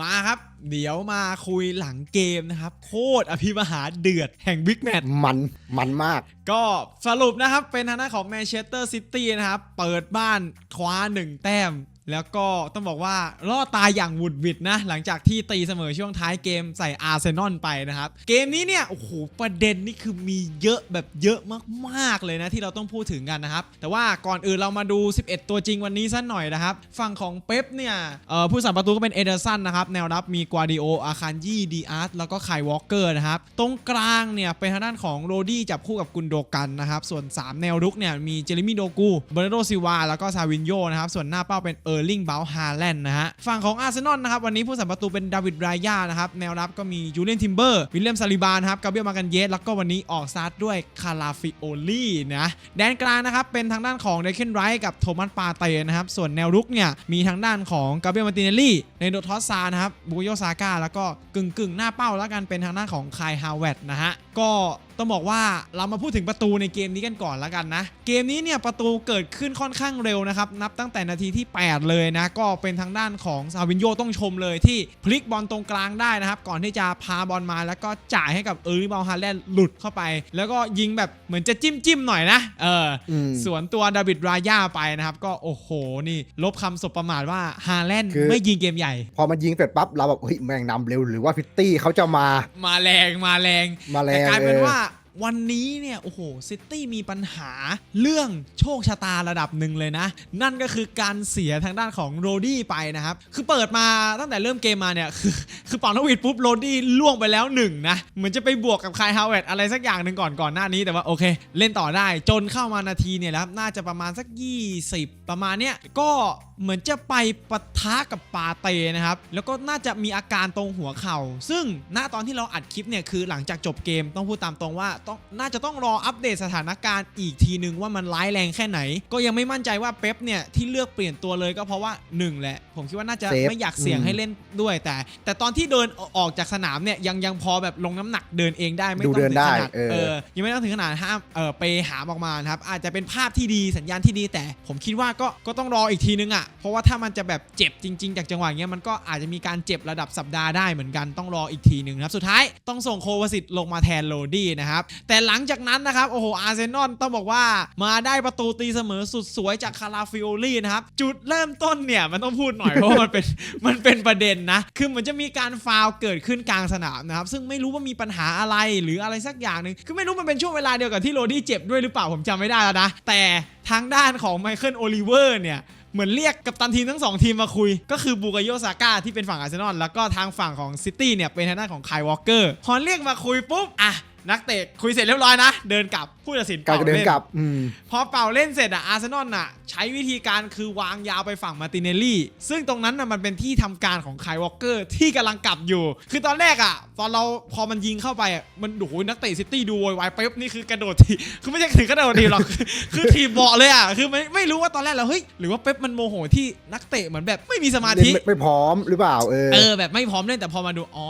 มาครับ เดี๋ยวมาคุยหลังเกมนะครับ โคตรอภิมหาเดือดแห่งบิ๊กแมตช์มันมันมาก ก็สรุปนะครับ เป็นทางด้านของแมนเชสเตอร์ซิตี้นะครับ เปิดบ้านคว้า 1 แต้ม แล้วก็ต้องบอกว่ารอดตายอย่างวุดวิดนะ หลังจากที่ตีเสมอช่วงท้ายเกมใส่อาร์เซนอลไปนะครับ เกมนี้เนี่ย โอ้โห ประเด็นนี่คือมีเยอะแบบเยอะมากๆเลยนะที่เราต้องพูดถึงกันนะครับ แต่ว่าก่อนอื่นเรามาดู 11 ตัวจริงวันนี้สักหน่อยนะครับ ฝั่งของเป๊ปเนี่ยผู้สัมประตูก็เป็นเอเดอร์สันนะครับ แนวรับมีกวาดิโอ อาคานยี่ดีอาร์ตแล้วก็ไควอลเกอร์นะครับ ตรงกลางเนี่ยเป็นทางด้านของโรดี้จับคู่กับกุนโดกันนะครับส่วน 3 แนวรุกเนี่ยมีเจเรมี่โดกูเบรโดซิวาแล้วก็ซาวินโยนะครับส่วนหน้าเป้าเป็นเอออร์ลิงเบลฮาแลนด์นะฮะฝั่งของอาร์เซนอลนะครับวันนี้ผู้สัมประตูเป็นดาวิดรายานะครับแนวรับก็มีจูเลียนทิมเบอร์วิลเลียมซาลิบานครับกาเบียมากันเยสแล้วก็วันนี้ออกสตาร์ทด้วยคาราฟิโอลี่นะแดนกลางนะครับเป็นทางด้านของเดเคนไรท์กับโทมัสปาเตนะครับส่วนแนวรุกเนี่ยมีทางด้านของกาเบียมาติเนลลี่ในโดทอสซานะครับบูโยซาก้าแล้วก็กึ่งกึ่งๆหน้าเป้าแล้วกันเป็นทางด้านของคายฮาวเวตนะฮะก็ ต้องบอกว่าเรามาพูดถึงประตูในเกมนี้กันก่อนแล้วกันนะ เกมนี้เนี่ยประตูเกิดขึ้นค่อนข้างเร็วนะครับ นับตั้งแต่นาทีที่ 8 เลยนะ ก็เป็นทางด้านของซาวินโยต้องชมเลยที่พลิกบอลตรงกลางได้นะครับ ก่อนที่จะพาบอลมาแล้วก็จ่ายให้กับเออร์ลิบอลฮาแลนด์หลุดเข้าไป แล้วก็ยิงแบบเหมือนจะจิ้มจิ้มๆหน่อยนะเอออืมสวนตัวดาวิดรายาไปนะครับ ก็โอ้โหนี่ลบคำสบประมาทว่าฮาแลนด์คือไม่ยิงเกมใหญ่ พอมันยิงเสร็จปั๊บเราแบบเฮ้ยแม่งนำเร็วหรือว่าพิตตี้เขาจะมามาแรงมาแรงมาแรแต่งกลายเป็นออว่า วันนี้เนี่ยโอ้โหซิตี้มีปัญหาเรื่องโชคชะตาระดับหนึ่งเลยนะ นั่นก็คือการเสียทางด้านของโรดี้ไปนะครับ คือเปิดมาตั้งแต่เริ่มเกมมาเนี่ยคือคือเป่านกหวีดปุ๊บโรดี้ล่วงไปแล้วหนึ่งนะเหมือนจะไปบวกกับคายฮาวเวตอะไรสักอย่างหนึ่งก่อนก่อนหน้านี้แต่ว่าโอเค เล่นต่อได้จนเข้ามานาทีเนี่ยแล้วน่าจะประมาณสัก 20 ประมาณเนี้ยก็เหมือนจะไปปะทะกับปาเตนะครับ แล้วก็น่าจะมีอาการตรงหัวเข่า ซึ่งณตอนที่เราอัดคลิปเนี่ยคือหลังจากจบเกมต้องพูดตามตรงว่าต้องน่าจะต้องรออัปเดตสถานการณ์อีกทีนึงว่ามันร้ายแรงแค่ไหน ก็ยังไม่มั่นใจว่าเป๊ปเนี่ยที่เลือกเปลี่ยนตัวเลยก็เพราะว่าหนึ่งแหละ ผมคิดว่าน่าจะเซฟ ไม่อยากเสี่ยงอืมให้เล่นด้วยแต่ แต่ตอนที่เดินออกจากสนามเนี่ยยังยังพอแบบลงน้ำหนักเดินเองได้ไม่ดูต้องเดิถึนงได้ขนาดเออ เออยังไม่ต้องถึงขนาดห้ามเออไปหามออกมานะครับอาจจะเป็นภาพที่ดีสัญญาณที่ดีแต่ ผมคิดว่าก็ก็ต้องรออีกทีนึงอะเพราะว่าถ้ามันจะแบบเจ็บจริง ๆ จากจังหวะเงี้ยมันก็อาจจะมีการเจ็บระดับสัปดาห์ได้เหมือนกันต้องรออีกทีหนึ่งนะครับสุดท้ายต้องส่งโควาสิตลงมาแทนโรดี้นะครับแต่หลังจากนั้นนะครับ โอ้โห อาร์เซนอลต้องบอกว่ามาได้ประตูตีเสมอสุดสวยจากคาราฟิโอลี่นะครับ จุดเริ่มต้นเนี่ย มันต้องพูดหน่อย เพราะมันเป็นมันเป็นประเด็นนะ คือเหมือนจะมีการฟาวเกิดขึ้นกลางสนามนะครับ ซึ่งไม่รู้ว่ามีปัญหาอะไรหรืออะไรสักอย่างหนึ่งคือไม่รู้มันเป็นช่วงเวลาเดียวกับที่โรดี้เจ็บด้วยหรือเปล่าผมจำไม่ได้แล้วนะ แต่ทางด้านของไมเคิลโอลิเวอร์เนี่ยเหมือนเรียกกับตันทีมทั้งสองทีมมาคุย ก็คือบูกาโยซาก้าที่เป็นฝั่งอาร์เซนอลแล้วก็ทางฝั่งของซิตี้เนี่ยเป็นทางด้านของไคยวอลเกอร์พอเรียกมาคุยปุ๊บอะ นักเตะคุยเสร็จเรียบร้อยนะ เดินกลับผู้ตัดสินการเป่าเดินเล่นกลับอืม พอเป่าเล่นเสร็จอะอาร์เซนอลน่ะ ใช้วิธีการคือวางยาวไปฝั่งมาร์ติเนลลี่ ซึ่งตรงนั้นน่ะมันเป็นที่ทำการของไคลวอลเกอร์ที่กำลังกลับอยู่ คือตอนแรกอะตอนเราพอมันยิงเข้าไปอะมันโอ้โหนักเตะซิตี้ดูโวยวายปุ๊บนี่คือกระโดดทีคือไม่ใช่ถึงกระโดดทีหรอกคือคือทีบเบาะเลยอะคือไม่ไม่รู้ว่าตอนแรกเราเฮ้ยหรือว่าเป๊ปมันโมโหที่นักเตะเหมือนแบบไม่มีสมาเล่นธิไม่ไม่พร้อมหรือเปล่าเออ เออแบบไม่พร้อมเล่นแต่พอมาดู อ๋อ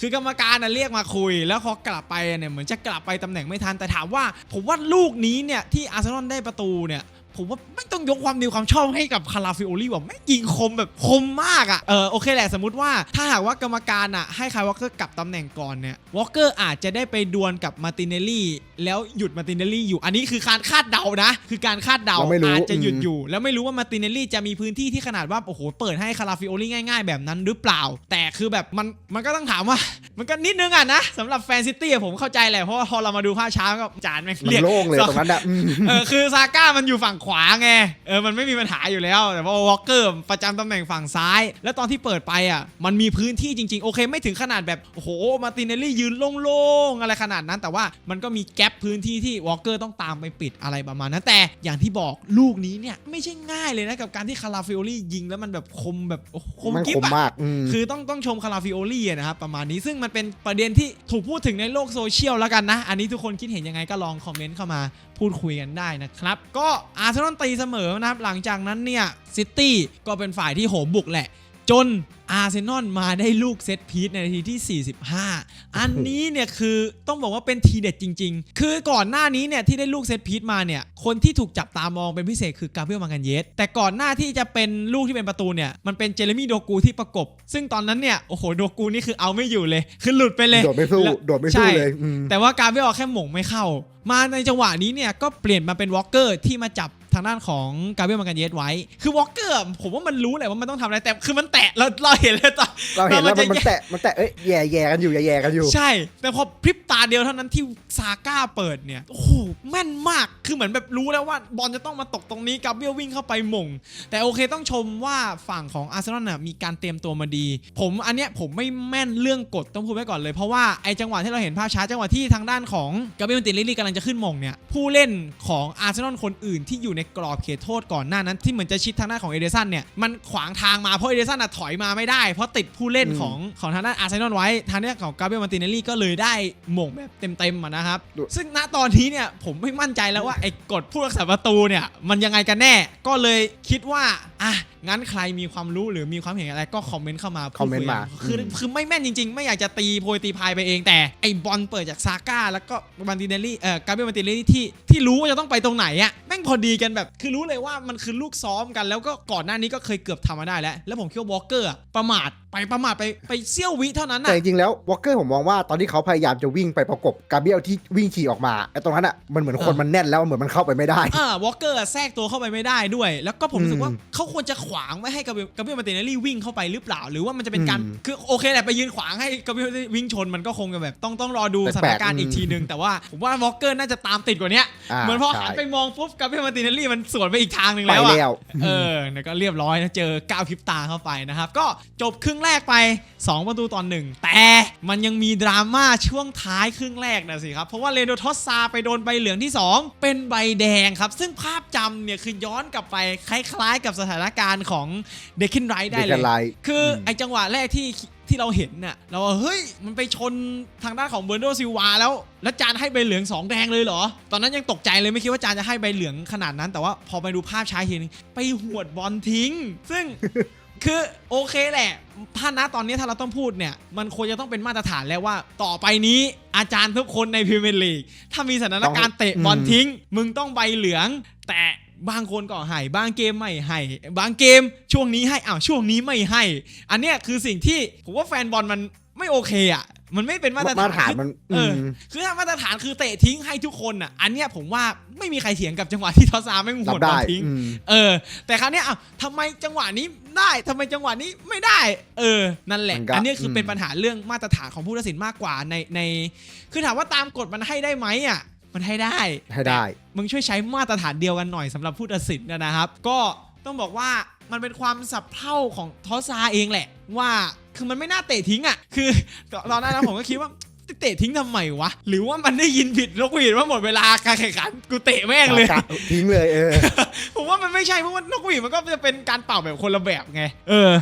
คือกรรมการน่ะเรียกมาคุย แล้วพอกลับไปเนี่ยเหมือนจะกลับไปตำแหน่งไม่ทันแต่ถามว่าผมว่าลูกนี้เนี่ยที่อาร์เซนอลได้ประตูเนี่ย ผมว่าไม่ต้องยกความดีความชอบให้กับคาราฟิโอลี่ว่าไม่งยิงคมแบบคมมากอะ่ะเออโอเคแหละสมมติว่าถ้าหากว่ากรรมการอะให้คายวอลเกอร์กลับตำแหน่งก่อนเนี่ยวอลเกอร์อาจจะได้ไปดวลกับมาร์ติเนลลี่แล้วหยุดมาร์ติเนลลี่อยู่อันนี้คือการคาดเดานะ คือการคาดเดาเราไม่รู้ อาจจะหยุดอืมอยู่ แล้วไม่รู้ว่ามาร์ติเนลลี่จะมีพื้นที่ที่ขนาดว่าโอ้โหเปิดให้คาราฟิโอลี่ง่าย ๆ แบบนั้นหรือเปล่า แต่คือแบบมันมันก็ต้องถามว่า มันก็นิดนึงอะนะสำหรับแฟนซิตี้อะผมเข้าใจแหละเพราะว่าพอเรามาดูภาพช้าก็จานแม่งมันเรียก โล่งเลยตรงนั้นอะอืม เออคือซาก้ามันอยู่ฝั่งขวาไงเออมันไม่มีปัญหาอยู่แล้ว แต่ว่าวอลเกอร์ประจำตำแหน่งฝั่งซ้าย แล้วตอนที่เปิดไปอะมันมีพื้นที่จริงๆ โอเคไม่ถึงขนาดแบบโอ้โหมาร์ติเนลลี่ยืนโล่งๆอะไรขนาดนั้น แต่ว่ามันก็มีแกลบพื้นที่ที่วอลเกอร์ต้องตามไปปิดอะไรประมาณนั้นแต่อย่างที่บอกลูกนี้เนี่ยไม่ใช่ง่ายเลยนะกับการที่คาราฟิโอลี่ยิงแล้วมันแบบคมแบบโอ้โหคมมันกิ๊คบมอะมากอืมคือต้องต้องชมคาราฟิโอลี่นะครับประมาณนี้ซึ่งมันเป็นประเด็นที่ถูกพูดถึงในโลกโซเชียลแล้วกันนะ อันนี้ทุกคนคิดเห็นยังไงก็ลองคอมเมนต์เข้ามา พูดคุยกันได้นะครับ ก็อาร์เซนอลตีเสมอนะครับ หลังจากนั้นเนี่ยซิตี้ก็เป็นฝ่ายที่โหมบุกแหละ จน อาร์เซนอลมาได้ลูกเซตพีซในนาทีที่ 45 อันนี้เนี่ยคือต้องบอกว่าเป็นทีเด็ดจริง ๆ คือก่อนหน้านี้เนี่ยที่ได้ลูกเซตพีซมาเนี่ยคนที่ถูกจับตามองเป็นพิเศษคือกาเบรียลมากันเยสแต่ก่อนหน้าที่จะเป็นลูกที่เป็นประตูเนี่ยมันเป็นเจเรมี่โดกูที่ประกบ ซึ่งตอนนั้นเนี่ยโอ้โหโดกูนี่คือเอาไม่อยู่เลย คือหลุดไปเลยโดดไม่สู้แล้วโดดไม่สู้ใช่เลยอืมแต่ว่าการเวลแค่หม่งไม่เข้า มาในจังหวะนี้เนี่ยก็เปลี่ยนมาเป็นวอลเกอร์ที่มาจับ ทางด้านของกาเบรียลมากันเยสไว้ คือวอลเกอร์ผมว่ามันรู้แหละว่ามันต้องทำอะไรแต่คือมันแตะเราเราเห็นเลยตอนเราเห็นแล้วจะมันมันแตะมันแตะเอ้ยแย่แย่กันอยู่แย่แย่กันอยู่ ใช่ แต่พอพริบตาเดียวเท่านั้นที่ซาก้าเปิดเนี่ยโอ้โหแม่นมากคือเหมือนแบบรู้แล้วว่าบอลจะต้องมาตกตรงนี้กาเบรียลวิ่งเข้าไปหม่งแต่โอเคต้องชมว่าฝั่งของอาร์เซนอลน่ะมีการเตรียมตัวมาดี ผมอันเนี้ยผมไม่แม่นเรื่องกฎต้องพูดไว้ก่อนเลยเพราะว่าไอจังหวะที่เราเห็นภาพช้าจังหวะที่ทางด้านของกาเบรียลติลลิลี่กำลังจะขึ้นหมงเนี่ยผู้เล่นของอาร์เซนอลคนอื่นที่อยู่ในกรอบเขตโทษก่อนหน้านั้นที่เหมือนจะชิดทางด้านของเอเดสันเนี่ยมันขวางทางมาเพราะเอเดสันอะถอยมาไม่ได้ เพราะติดผู้เล่นอืมของของทางด้านอาร์เซนอลไว้ทางด้านของกาเบรียลมาร์ติเนลลี่ก็เลยได้หมงแบบเต็มๆอะนะครับซึ่งณตอนนี้เนี่ยผมไม่มั่นใจแล้วว่าไอ้กฎผู้รักษาประตูเนี่ยมันยังไงกันแน่ก็เลยคิดว่าอะงั้นใครมีความรู้หรือมีความเห็นอะไรก็คอมเมนต์เข้ามาคอมเมนต์มาพูดคุยกันคืออืมคือไม่แม่นจริง ๆ ไม่อยากจะตีโพยตีพายไปเองแต่ไอ้บอลเปิดจากซาก้าแล้วก็บันติเนลลี่เอ่อกาเบรียลบันติเนลลี่ที่ที่รู้ว่าจะต้องไปตรงไหนอะแม่งพอดีกันแบบ คือรู้เลยว่ามันคือลูกซ้อมกันแล้วก็ก่อนหน้านี้ก็เคยเกือบทำมาได้แล้ว แล้วผมคิดว่าวอลเกอร์อะประมาทไปประมาทไปไปเซี่ยววิเท่านั้นแต่อะจริงๆแล้ววอลเกอร์ผมมองว่าตอนที่เขาพยายามจะวิ่งไปประกบกาเบรียลที่วิ่งขี่ออกมาไอ้ตรงนั้นอะมันเหมือนคนมันแน่นแล้วเหมือนมันเข้าไปไม่ได้อ่าวอลเกอร์แทรกตัวเข้าไปไม่ได้ด้วย แล้วก็ผมรู้สึกว่าอืมเขาควรจะขวางไม่ให้กาเบรียลกาเบรียลมาร์ติเนลลี่วิ่งเข้าไปหรือเปล่า หรือว่ามันจะเป็นการอืมคือโอเคแหละไปยืนขวางให้กาเบรียลวิ่งชนมันก็คงจะแบบต้องต้องรอดูแปลกๆสถานการณ์อีกอืมทีนึงแต่ว่าผมว่าวอลเกอร์น่าจะตามติดกว่าเนี้ยาเหมือนพอหันใช่ไปมองปุ๊บกาเบรียลมาร์ติเนลลี่มันสวนไปอีกทางหนึ่งไปแล้วอะแล้วเออเนี่ยก็เรียบร้อยนะเจอก้าวพริบตาเข้าไปนะครับก็จบครึ่งแรกไป 2 ประตูต่อหนึ่งแต่มันยังมีดราม่าช่วงท้ายครึ่งแรกนะสิครับ เพราะว่าเลโดทอสซาไปโดนใบเหลืองที่ 2 เป็นใบแดงครับ ซึ่งภาพจำเนี่ยคือย้อนกลับไปคล้ายๆ กับสถานการณ์ของเดคินไรได้เด็กเลกันยไรคืออมไอจังหวะแรกที่ที่เราเห็นน่ะเราว่าเฮ้ยมันไปชนทางด้านของเบอร์โดซิลวาแล้ว แล้วจานให้ใบเหลือง 2 แดงเลยเหรอ ตอนนั้นยังตกใจเลยไม่คิดว่าจานจะให้ใบเหลืองขนาดนั้น แต่ว่าพอไปดูภาพช้าอีกทีนึงไปหวดบอลทิ้ง ซึ่ง คือโอเคแหละ ถ้านะตอนนี้ถ้าเราต้องพูดเนี่ย มันควรจะต้องเป็นมาตรฐานแล้วว่า ต่อไปนี้อาจารย์ทุกคนในพรีเมียร์ลีก ถ้ามีสถานการณ์เตะบอลทิ้ง มึงต้องใบเหลือง แต่บางคนก็ให้บางเกมไม่ให้บางเกมช่วงนี้ให้อ้าวช่วงนี้ไม่ให้ อันเนี้ยคือสิ่งที่ผมว่าแฟนบอลมันไม่โอเคอะ มันไม่เป็นมาตรมาฐานตรฐานมันเออมคือถ้ามาตรฐานคือเตะทิ้งให้ทุกคนอะ อันเนี้ยผมว่าไม่มีใครเถียงกับจังหวะที่ทอสซาไม่งหรัวบดบอได้ลทิ้งอืมเออ แต่คราวเนี้ยอะทำไมจังหวะนี้ได้ทำไมจังหวะนี้ไม่ได้ เออ นั่นแหละมันก็อันเนี้ยคืออมเป็นปัญหาเรื่องมาตรฐานของผู้ตัดสินมากกว่าในใน คือถามว่าตามกฎมันให้ได้ไหมอะมันให้ได้ให้ได้ มึงช่วยใช้มาตรฐานเดียวกันหน่อยสำหรับผู้ตัดสินนะครับ ก็ต้องบอกว่า มันเป็นความสับเพร่าของทอสซาเองแหละ ว่าคือมันไม่น่าเตะทิ้งอะ คือตอนนั้นนะผมก็คิดว่าเตะทิ้งทำไมวะ หรือว่ามันได้ยินผิดนกหวีดว่าหมดเวลาการแข่งขันกูเตะแม่งเลยกะทิ้งเลยเออผมว่ามันไม่ใช่เพราะว่านกหวีดมันก็จะเป็นการเป่าแบบคนละแบบไง เออ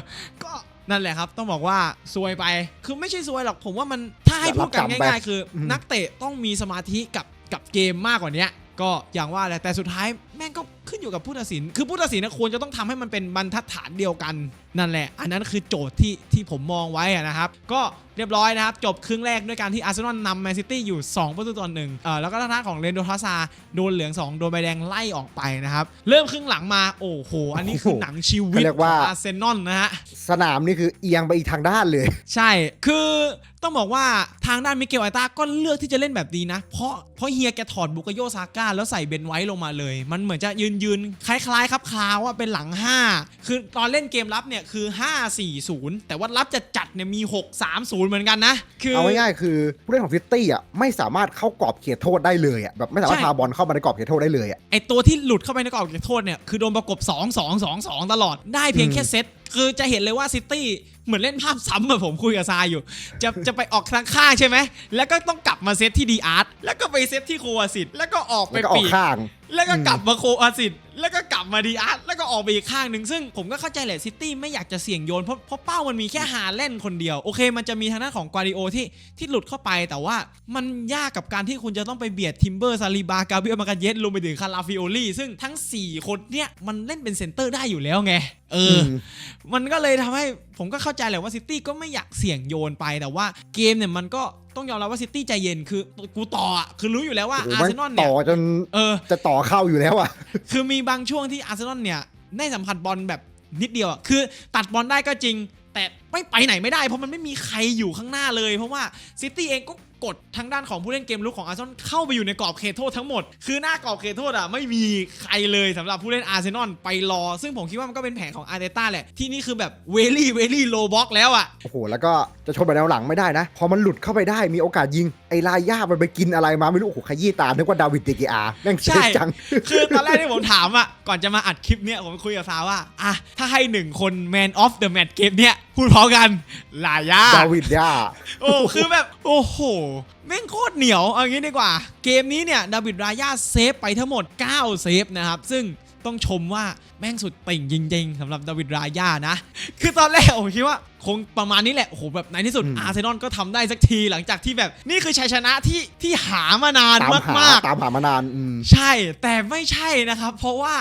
ก็นั่นแหละครับ ต้องบอกว่าซวยไป คือไม่ใช่ซวยหรอกผมว่ามันถ้าให้พูดกันรับกรรมไปง่าย ๆ คืออมนักเตะต้องมีสมาธิกับกับเกมมากกว่าเนี้ย ก็อย่างว่าแหละแต่สุดท้ายแม่งก็ขึ้นอยู่กับผู้ตัดสิน คือผู้ตัดสินนะควรจะต้องทำให้มันเป็นบรรทัดฐานเดียวกันนั่นแหละ อันนั้นคือโจทย์ที่ที่ผมมองไว้อะนะครับ ก็เรียบร้อยนะครับ จบครึ่งแรกด้วยการที่อาร์เซนอลนำแมนซิตี้อยู่ 2 ประตูต่อหนึ่งเออแล้วก็ทางด้านของเรนโดทาซาโดนเหลือง 2 โดนใบแดงไล่ออกไปนะครับ เริ่มครึ่งหลังมาโอ้โห อันนี้คือหนังชีวิตเขาเรียกขอว่างอาร์เซนอลนะฮะสนามนี่คือเอียงไปอีกทางด้านเลย ใช่คือ ต้องบอกว่าทางด้านมิเกลไอต้าก็เลือกที่จะเล่นแบบนี้นะ เพราะเพราะเฮียแกถอดบุกโยซาก้าแล้วใส่เบนไว้ลงมาเลย มันเหมือนจะยืนยืนคล้ายๆครับคลาวว่าเป็นหลัง 5 คือตอนเล่นเกมรับเนี่ยคือ 5-4-0 แต่ว่ารับจะจัดเนี่ยมี 6-3-0 เหมือนกันนะ คือเอาง่ายๆคือผู้เล่นของฟิตตี้อะไม่สามารถเข้ากรอบเขตโทษได้เลยอะแบบไม่สามารถใช่พาบอลเข้ามาในกรอบเขตโทษได้เลยอะไอตัวที่หลุดเข้าไปในกรอบเขตโทษเนี่ยคือโดนประกบ 2 2 2 2 ตลอดได้เพียงอืมแค่เซตคือจะเห็นเลยว่าซิตี้เหมือนเล่นภาพซ้ำอะผมคุยกับซายอยู่ จะจะไปออกทางข้างใช่ไหม แล้วก็ต้องกลับมาเซตที่ดีอาร์ตแล้วก็ไปเซตที่โควาสิตแล้วก็ออกไปแล้วก็ออปีกกข้าง แล้วก็อืมกลับมาโคอาซิตแล้วก็กลับมาดีอาร์ตแล้วก็ออกไปอีกข้างหนึ่งซึ่งผมก็เข้าใจแหละซิตี้ไม่อยากจะเสี่ยงโยนเพราะเพราะเป้ามันมีแค่ฮาเล่นคนเดียว โอเค มันจะมีทางด้านของกวาดิโอที่ที่หลุดเข้าไปแต่ว่ามันยากกับการที่คุณจะต้องไปเบียดทิมเบอร์ซาลีบากาเบียลมาการเยสรวมไปถึงคาราฟิโอลี่ซึ่งทั้ง 4 คนเนี่ยมันเล่นเป็นเซนเตอร์ได้อยู่แล้วไงเอออมมันก็เลยทำให้ผมก็เข้าใจแหละว่าซิตี้ก็ไม่อยากเสี่ยงโยนไปแต่ว่าเกมเนี่ยมันก็ ต้องยอมรับว่าซิตี้ใจเย็นคือกูต่ออะคือรู้อยู่แล้วว่าโอ้โหอาร์มันเซนอลเนี่ยต่อจนเออจะต่อเข้าอยู่แล้วอะคือมีบางช่วงที่อาร์เซนอลเนี่ยได้สัมผัสบอลแบบนิดเดียวอะคือตัดบอลได้ก็จริง แต่ไม่ไปไหนไม่ได้เพราะมันไม่มีใครอยู่ข้างหน้าเลย เพราะว่าซิตี้เองก็ กดทางด้านของผู้เล่นเกมลุกของอาร์เซนอลเข้าไปอยู่ในกรอบเขตโทษทั้งหมด คือหน้ากรอบเขตโทษอะไม่มีใครเลยสำหรับผู้เล่นอาร์เซนอลไปรอ ซึ่งผมคิดว่ามันก็เป็นแผนของอาร์เตต้าแหละที่นี่คือแบบเวลี่เวลี่โลบ็อกแล้วอะโอ้โหแล้วก็จะชนไปแนวหลังไม่ได้นะ พอมันหลุดเข้าไปได้มีโอกาสยิงไอ้ลายย่ามันไปกินอะไรมาไม่รู้โอ้โหขยี้ตานึกว่าดาวิดเดกิอาแม่งเซ็งจัง คือตอนแรกที่ผมถามอะ ก่อนจะมาอัดคลิปเนี้ยผมคุยกับซาว่า อะ ถ้าให้หนึ่งคน Man of the Match เกมเนี้ยพูดพร้อมกันลายาดาวิดย่าโอ้คือแบบ โอ้โห แม่งโคตรเหนียวเอางี้ดีกว่า เกมนี้เนี่ยดาวิดรายาเซฟไปทั้งหมด 9 เซฟนะครับ ซึ่งต้องชมว่าแม่งสุดติ่งจริงๆสำหรับดาวิดรายานะ คือตอนแรกผมคิดว่าคงประมาณนี้แหละ โอ้โห แบบในที่สุดอืมอาร์เซนอลก็ทำได้สักทีหลังจากที่แบบนี่คือชัยชนะที่ที่หามานานตามหามากๆตามหามานานอืมใช่แต่ไม่ใช่นะครับ เพราะว่า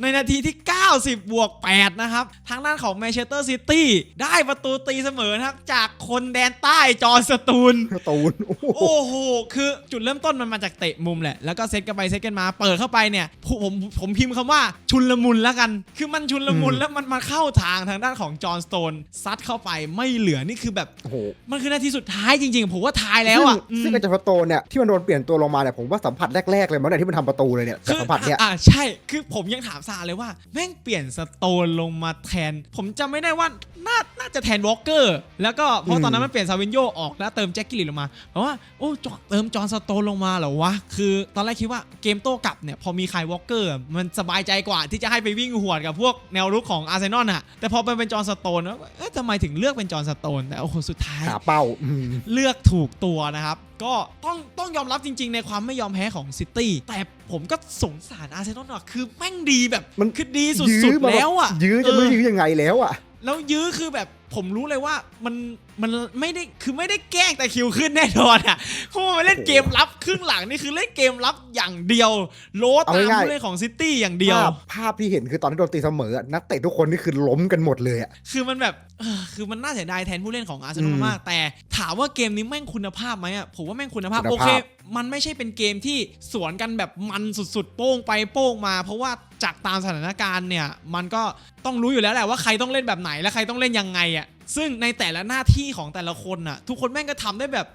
ในนาทีที่ 90 บวก 8 นะครับ ทางด้านของแมนเชสเตอร์ซิตี้ได้ประตูตีเสมอนะครับ จากคนแดนใต้จอร์นสตูลตูนโอ้โหโอ้โห คือจุดเริ่มต้นมันมาจากเตะมุมแหละ แล้วก็เซตกันไปเซตกันมา เปิดเข้าไปเนี่ย ผมผมผมพิมพ์คำว่าชุนละมุนแล้วกัน คือมันชุนละมุนแล้วมันมาเข้าทางทางด้านของจอห์นสโตนซัดเข้าไปไม่เหลือนี่คือแบบโอ้โหมันคือนาทีสุดท้ายจริงๆ ผมว่าท้ายแล้วอะซึ่งซึ่งไอ้เจาประตูเนี่ยที่มันโดนเปลี่ยนตัวลงมาเนี่ยผมว่าสัมผัสแรกๆเลยมั้งเนี่ยที่มันทำประตูเลยเนี่ยจากสัมผัสเนี่ย อะใช่คือผมยังถามซาเลยว่าแม่งเปลี่ยนสโตนลงมาแทน ผมจำไม่ได้ว่าน่าน่าจะแทนวอลเกอร์แล้วก็เพราะตอนนั้นมันเปลี่ยนซาวินโยออกแล้วเติมแจ็คกิลลินลงมาเพราะว่าโอ้จอเติมจอห์นสโตนลงมาเหรอวะคือตอนแรกคิดว่าเกมโต้กลับเนี่ยพอมีใครวอลเกอร์มันสบายใจกว่าที่จะให้ไปวิ่งหวดกับพวกแนวรุกของอาร์เซนอลอะแต่พอไปเป็นจอห์นสโตนแล้วเอ๊ะทำไมถึงเลือกเป็นจอห์นสโตนแต่โอ้โหสุดท้ายหาเป้าอืมเลือกถูกตัวนะครับ ก็ต้องต้องยอมรับจริง ๆ ในความไม่ยอมแพ้ของซิตี้แต่ผมก็สงสารอาร์เซนอลหน่อยคือแม่งดีแบบมันคือดีสุยื้ดอๆมาแล้วอะยื้อจะไม่เยื้อยังไงแล้วอะแล้วยื้อคือแบบผมรู้เลยว่ามันมันไม่ได้คือไม่ได้แกล้งแต่คิวขึ้นแน่นอนอะเพราะว่ามันเล่นเกมรับครึ่งหลังนี่คือเล่นเกมรับอย่างเดียว โลตามเอาง่ายๆผู้เล่นของซิตี้อย่างเดียว ภาพภาพที่เห็นคือตอนที่โดนตีเสมออะนักเตะทุกคนนี่คือล้มกันหมดเลยอะคือมันแบบเออคือมันน่าเสียดายแทนผู้เล่นของอาร์เซนอลอืมมาก แต่ถามว่าเกมนี้แม่งคุณภาพไหมอะผมว่าแม่งคุณภาพคุณภาพโอเคมันไม่ใช่เป็นเกมที่สวนกันแบบมันสุดๆ โป้งไปโป้งมา เพราะว่าจากตามสถานการณ์เนี่ย มันก็ต้องรู้อยู่แล้วแหละว่าใครต้องเล่นแบบไหนและใครต้องเล่นยังไงอะ ซึ่งในแต่ละหน้าที่ของแต่ละคนอะ ทุกคนแม่งก็ทำได้แบบ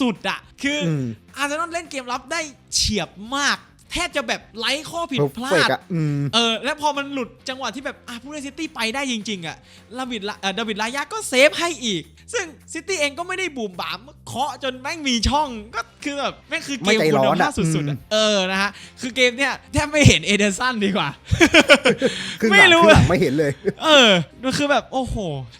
สุดๆอะ คืออืมอาร์เซนอลเล่นเกมรับได้เฉียบมาก แทบจะแบบไร้ข้อผิดเพอร์พลาเฟกดอะอืมเออ แล้วพอมันหลุดจังหวะที่แบบอะผู้เล่นซิตี้ไปได้จริง ๆ อะลาวิดละเอ่อดาวิดลายาก็เซฟให้อีก ซึ่งซิตี้เองก็ไม่ได้บูมบามเคาะจนแม่งมีช่องก็คือแบบแม่งคือเกไม่มใจคุร้ณอนอะภาพสุดๆอะอืมเออนะฮะ คือเกมเนี้ยแทบไม่เห็นเอเดอร์สันดีกว่าครึ่งหไม่ลังรู้ครึ่งหลัอะงไม่เห็นเลย เออมันคือแบบโอ้โห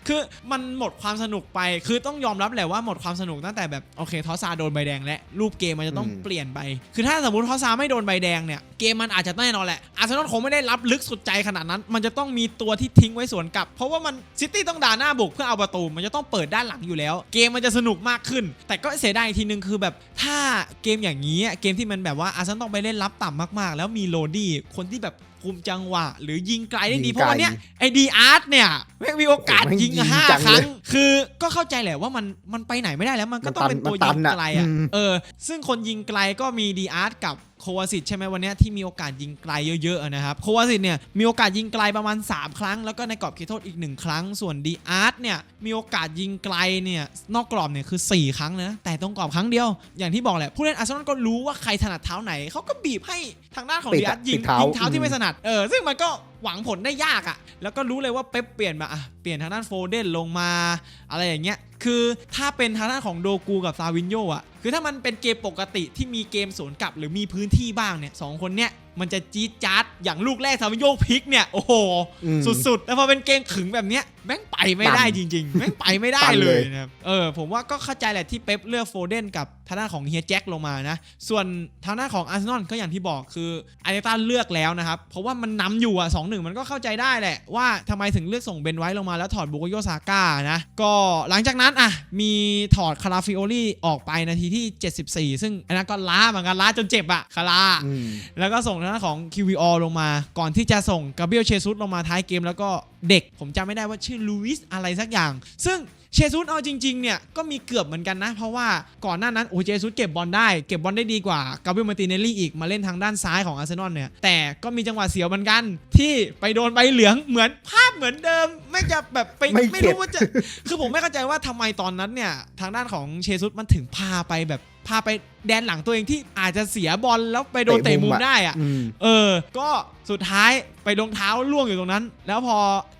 คือมันหมดความสนุกไป คือต้องยอมรับแหละว่าหมดความสนุกตั้งแต่แบบโอเคทอสซาโดนใบแดงและรูปเกมมันจะต้องอืมเปลี่ยนไป คือถ้าสมมติทอสซาไม่โดนใบแดงเนี่ยเกมมันอาจจะแน่นอนแหละอาร์เซนอลคงไม่ได้รับลึกสุดใจขนาดนั้น มันจะต้องมีตัวที่ทิ้งไว้สวนกลับ เพราะว่ามันซิตี้ต้องด่าหน้าบุกเพื่อเอาประตู มันจะต้องเปิดด้านหลังอยู่แล้ว เกมมันจะสนุกมากขึ้น แต่ก็เสียดายอีกทีนึงคือแบบถ้าเกมอย่างนี้เกมที่มันแบบว่าอาร์เซนอลต้องไปเล่นรับต่ำมากๆ แล้วมีโรดี้คนที่แบบคุมจังหวะ หรือยิงไกลได้ดี ยิงเพไกลราะวันเนี้ยไอดีอาร์ตเนี่ยแม่งมีโอกาสโอ้โหแม่งยิงยิงห้าจังครั้เลงยคือก็เข้าใจแหละว่ามันมันไปไหนไม่ได้แล้วมันก็ต้องเป็นตัวมันตัยินงอะไกลอะอืม เออ ซึ่งคนยิงไกลก็มีดีอาร์ตกับโควาซิตใช่ไหมวันเนี้ยที่มีโอกาสยิงไกลเยอะๆอะนะครับโควาซิตเนี่ยมีโอกาสยิงไกลประมาณ 3 ครั้ง แล้วก็ในกรอบเขตโทษอีก 1 ครั้ง ส่วนดีอาร์ตเนี่ยมีโอกาสยิงไกลเนี่ยนอกกรอบเนี่ยคือ 4 ครั้งนะแต่ตรงกรอบครั้งเดียว อย่างที่บอกแหละผู้เล่นอาร์เซนอลก็รู้ว่าใครถนัดเท้าไหนเขาก็บีบให้ทางด้านของปิดดีอะอาร์ตยิงปิดเท้ายิงเท้าที่อืมไม่ถนัดเออซึ่งมันก็หวังผลได้ยากอะ่ะ แล้วก็รู้เลยว่าเป๊ปเปลี่ยนมาอะเปลี่ยนทางด้านโฟเดนลงมา อะไรอย่างเงี้ย คือถ้าเป็นทางด้านของโดกูกับซาวินโยอะคือถ้ามันเป็นเกมปกติที่มีเกมสวนกลับหรือมีพื้นที่บ้างเนี่ยสองคนเนี้ยมันจะจี๊ดจ๊าดอย่างลูกแรกซาวินโยพลิกเนี่ย โอ้โหอืมสุดๆแต่พอเป็นเกมขึงแบบเนี้ยแม่งไปไม่ได้จริง ๆ แม่งไปไม่ได้ตันเลเลยยนะครับเออผมว่าก็เข้าใจแหละที่เป๊ปเลือกโฟเดนกับทางด้านของเฮียแจ็คลงมานะ ส่วนทางด้านของอาร์เซนอลก็อย่างที่บอกคืออาร์เตต้าเลือกแล้วนะครับ เพราะว่ามันนำอยู่อะสองหนึ่งมันก็เข้าใจได้แหละว่าทำไมถึงเลือกส่งเบนไว้ลงมาแล้วถอดบุโกโยซาก้านะก็หลังจากนั้นอะมีถอดคาราฟิโอลี่ออกไปนาทีที่ 74 ซึ่งอันนั้นก็ล้าเหมือนกันล้าจนเจ็บอะคาราอืมแล้วก็ส่งทางด้านของ QVR ลงมา ก่อนที่จะส่งกาเบรียลเชซุสลงมาท้ายเกม แล้วก็เด็กผมจำไม่ได้ว่าชื่อลูอิสอะไรสักอย่าง ซึ่ง เชซุสเอาจริงๆเนี่ยก็มีเกือบเหมือนกันนะ เพราะว่าก่อนหน้านั้นโอ้เชซุสเก็บบอลได้เก็บบอลได้ดีกว่ากาเบรียลมาร์ติเนลลี่อีกมาเล่นทางด้านซ้ายของอาร์เซนอลเนี่ยแต่ก็มีจังหวะเสียวเหมือนกัน ที่ไปโดนใบเหลืองเหมือนภาพเหมือนเดิม ไม่จะแบบไปไม่ไม่เข็ดรู้ว่าจะคือผมไม่เข้าใจว่าทำไมตอนนั้นเนี่ยทางด้านของเชซุสมันถึงพาไปแบบพาไปแดนหลังตัวเองที่อาจจะเสียบอลแล้วไปโดนเตะมุมได้อะ อืม เออ ก็สุดท้าย ไปลงเท้าล่วงอยู่ตรงนั้น แล้วพอ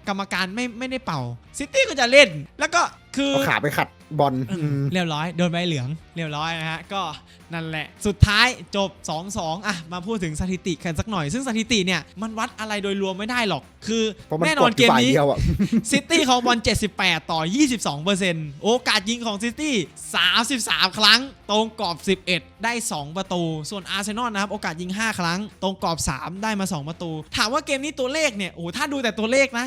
กรรมการไม่ไม่ได้เป่าซิตี้ก็จะเล่น แล้วก็คือเอาขาไปขัดบอลอืมอืมเรียบร้อยโดนใบเหลือง เรียบร้อยนะฮะก็นั่นแหละสุดท้ายจบ 2-2อะมาพูดถึงสถิติกันสักหน่อย ซึ่งสถิติเนี่ยมันวัดอะไรโดยรวมไม่ได้หรอก คือเพราะมันแน่นอนกดเกอยู่มฝ่ายนี้เดียวอะซิตี้ของบอล78 ต่อ 22%โอกาสยิงของซิตี้33 ครั้ง ตรงกรอบ 11 ได้ 2 ประตู ส่วนอาร์เซนอลนะครับ โอกาสยิง 5 ครั้ง ตรงกรอบ 3 ได้มา 2 ประตู ถามว่าเกมนี้ตัวเลขเนี่ยโอ้โหถ้าดูแต่ตัวเลขนะ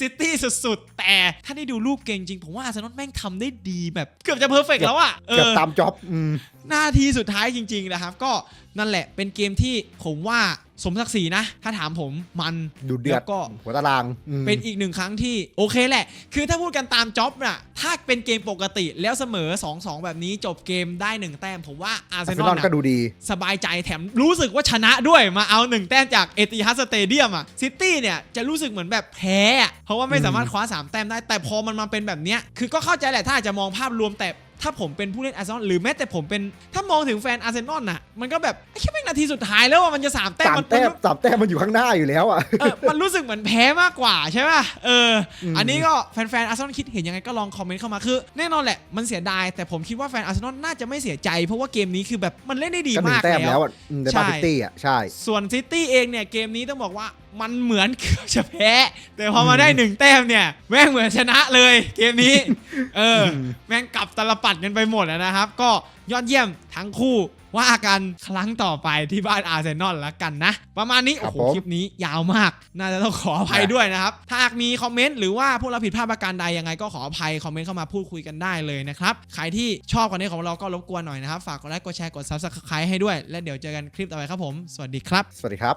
ซิตี้สุดๆ แต่ถ้าได้ดูรูปเกมจริง ผมว่าอาร์เซนอลแม่งทำได้ดีแบบ เกือบจะเพอร์เฟกแล้วอะเอเกือบอตามจ็อบอืมหน้าทีสุดท้ายจริง ๆ นะครับ ก็นั่นแหละเป็นเกมที่ผมว่าสมศักดิ์ศรีนะ ถ้าถามผมมันดูเดือดแล้วก็หัวตารางอืมเป็นอีกหนึ่งครั้งที่โอเคแหละ คือถ้าพูดกันตามจ็อบน่ะ ถ้าเป็นเกมปกติแล้วเสมอ 2-2 แบบนี้จบเกมได้ 1 แต้ม ผมว่าอาร์เซอาร์เซนนออลลก็ดูดี สบายใจแถมรู้สึกว่าชนะด้วยมาเอา 1 แต้มจากเอติฮัดสเตเดียมอะซิตี้เนี่ยจะรู้สึกเหมือนแบบแพ้อะเพราะว่าไม่สามารถคว้า 3 แต้มได้ แต่พอมันมาเป็นแบบเนี้ยคือก็เข้าใจแหละถ้าอาจจะมองภาพรวมแต่ ถ้าผมเป็นผู้เล่นอาร์เซนอลหรือแม้แต่ผมเป็นถ้ามองถึงแฟนอาร์เซนอลน่ะ มันก็แบบไอ้แค่เป็นนาทีสุดท้ายแล้วว่ามันจะสามแต้มสามมันแต้มมันสามแต้มมันอยู่ข้างหน้าอยู่แล้วอะเออมันรู้สึกเหมือนแพ้มากกว่าใช่ป่ะเอออมอันนี้ก็แฟนๆอาร์เซนอลคิดเห็นยังไงก็ลองคอมเมนต์เข้ามาคือ แน่นอนแหละมันเสียดายแต่ผมคิดว่าแฟนอาร์เซนอลน่าจะไม่เสียใจเพราะว่าเกมนี้คือแบบมันเล่นได้ดีก็หนึ่มางกแต้มแล้แล้ววอะอืมในใช่บาร์ซิตี้อะใช่ส่วนซิตี้เองเนี่ยเกมนี้ต้องบอกว่า มันเหมือนเกือบจะแพ้แต่พอมาได้หนึ่งแต้มเนี่ย แม่งเหมือนชนะเลยเกมนี้ เอออืมแม่งกลับตลปัดกันไปหมดอะนะครับ ก็ยอดเยี่ยมทั้งคู่ว่ากันครั้งต่อไปที่บ้านอาร์เซนอลแล้วกันนะ ประมาณนี้ครัโอ้บโหผมคลิปนี้ยาวมาก น่าจะต้องขออภัยด้วยนะครับ ถ้าหากมีคอมเมนต์หรือว่าพวกเราผิดพลาดประการใดยังไงก็ขออภัย คอมเมนต์เข้ามาพูดคุยกันได้เลยนะครับ ใครที่ชอบกันนี้ของเราก็รบกวนหน่อยนะครับ ฝากกดไลค์กดแชร์กด subscribe ให้ด้วย และเดี๋ยวเจอกันคลิปต่อไปครับผม สวัสดีครับ สวัสดีครับ